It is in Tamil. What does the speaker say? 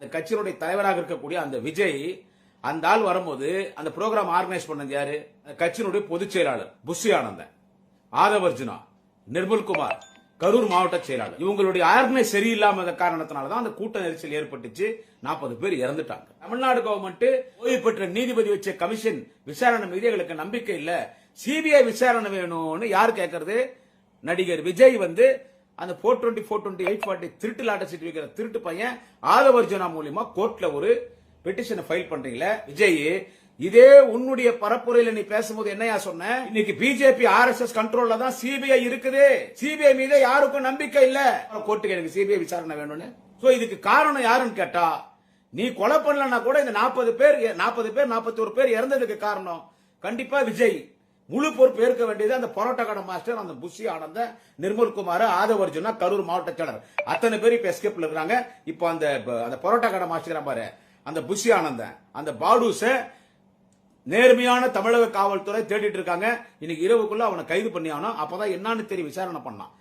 அந்த கட்சியினுடைய தலைவராக இருக்கக்கூடிய அந்த விஜய் அந்த ஆள் வரும்போது அந்த ப்ரோக்ராம் ஆர்கனைஸ் பண்ணது யாரு? கட்சியினுடைய பொதுச் செயலாளர் புஷி ஆனந்தன் ஆதவர்ஜுனா நிர்மல்குமார் கரூர் மாவட்ட செயலாளர். இவங்களுடைய ஆர்கனைஸ் சரியில்லாம காரணத்தினால தான் அந்த கூட்ட நெரிசல் ஏற்பட்டுச்சு. நாற்பது பேர் இறந்துட்டாங்க. தமிழ்நாடு கவர்மெண்ட் ஓய்வு பெற்ற நீதிபதி வச்ச கமிஷன் விசாரணை மீது எங்களுக்கு நம்பிக்கை இல்ல. சிபிஐ விசாரணை வேணும்னு யார் கேட்கறது நடிகர் விஜய் வந்து அந்த four twenty four twenty eight forty திருட்டு லாட்ட சீட் வைக்கிற திருட்டு பையன் ஆதவர்ஜுனா மூலியமா கோர்ட்ல ஒரு பெட்டிஷனை ஃபைல் பண்றீங்களே? விஜய் இதே உன்னுடைய பரப்புரையில நீ பேசும்போது என்னையா சொன்ன? இன்னைக்கு பிஜேபி ஆர்எஸ்எஸ் கண்ட்ரோல்ல தான் சிபிஐ இருக்குது. சிபிஐ மீது யாருக்கும் நம்பிக்கை இல்ல. கோர்ட்டுக்கு எனக்கு சிபிஐ விசாரணை வேணும்னு. சோ இதுக்கு காரணம் யாருன்னு கேட்டா நீ கொலை பண்ணலன்னா கூட இந்த நாற்பது பேர் நாற்பது பேர் நாற்பத்தி ஒரு பேர் இறந்ததுக்கு காரணம். கண்டிப்பா விஜய். முழு பொறுப்பு ஏற்க வேண்டியது அந்த பரோட்டா கடை மாஸ்டர் அந்த புஷி ஆனந்த நிர்மல்குமார் ஆதவர்ஜுனா கரூர் மாவட்ட செயலர். அத்தனை பேர் இப்ப எஸ்கேப்ல இருக்கிறாங்க இப்போ அந்த அந்த பரோட்டா கடை மாஸ்டர் பாரு. அந்த புஷி ஆனந்தன் அந்த பாடுஸ நேர்மையான தமிழக காவல்துறை தேடிட்டு இருக்காங்க. இன்னைக்கு இரவுக்குள்ள அவனை கைது பண்ணி ஆகணும் அப்பதான் என்னன்னு தெரியும். விசாரணை பண்ணான்